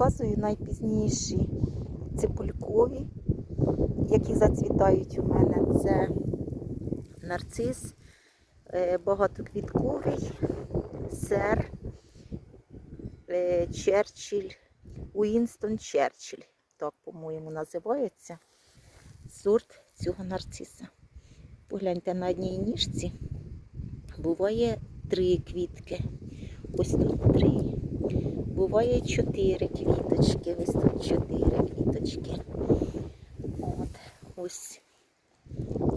показую найпізніші ципулькові, які зацвітають у мене. Це нарцис, е, багатоквітковий, сер, е, Черчилль, Уінстон Черчилль. Так, по-моєму, називається сорт цього нарциса. Погляньте на одній ніжці. Буває три квітки. Ось тут три. Буває чотири квіточки. Ось тут чотири квіточки. От, ось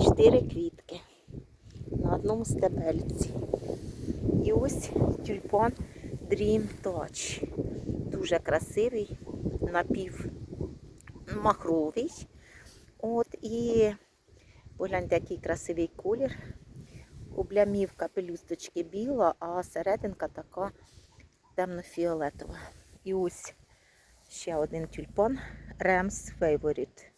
чотири квітки на одному стебельці. І ось тюльпан Dream Touch. Дуже красивий, напівмахровий. От і погляньте, який красивий колір. Облямівка пелюсточки біла, а серединка така темно-фіолетова. І ось ще один тюльпан Ремс Favorite.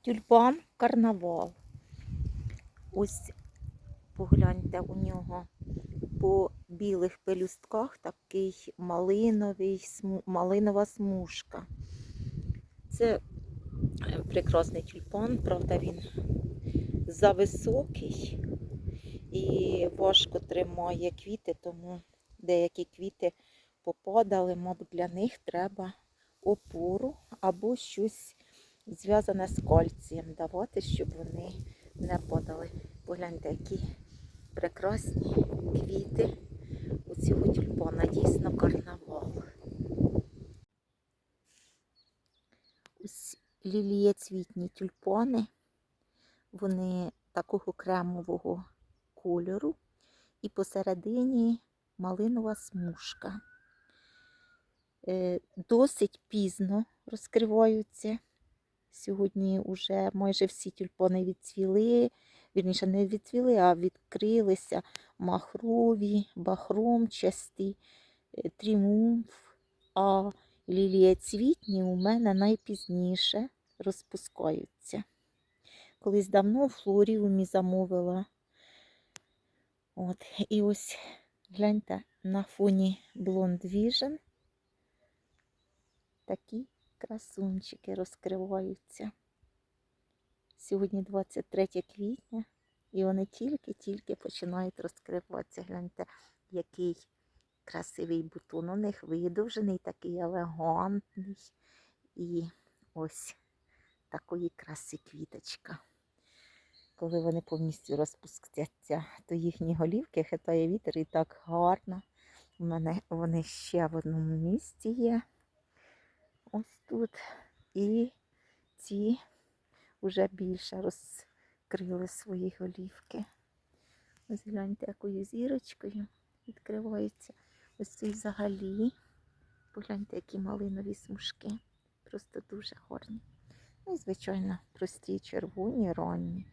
Тюльпан карнавал. Ось погляньте у нього по білих пелюстках такий малиновий, малинова смужка. Це е, прекрасний тюльпан, правда, він зависокий і важко тримає квіти, тому деякі квіти попадали, мабуть, для них треба опору або щось зв'язане з кальцієм давати, щоб вони не падали. Погляньте, які прекрасні квіти у цього тюльпана. Дійсно карнавал. Ось лілієцвітні тюльпани. Вони такого кремового кольору. І посередині малинова смужка. Е, Досить пізно розкриваються. Сьогодні вже майже всі тюльпани відцвіли. Вірніше, не відцвіли, а відкрилися махрові, бахромчасті, е, тріумф. А лілієцвітні у мене найпізніше розпускаються. Колись давно флоріумі замовила. От, і ось гляньте на фоні Blond Vision. Такі красунчики розкриваються. Сьогодні 23 квітня, і вони тільки-тільки починають розкриватися. Гляньте, який красивий бутон. У них видовжений, такий елегантний. І ось такої краси квіточка. Коли вони повністю розпустяться, то їхні голівки хитає вітер і так гарно. У мене вони ще в одному місці є. Ось тут. І ці вже більше розкрили свої голівки. Ось гляньте, якою зірочкою відкривається. Ось цей взагалі. Погляньте, які малинові смужки. Просто дуже гарні. Ну і, звичайно, прості червоні ранні.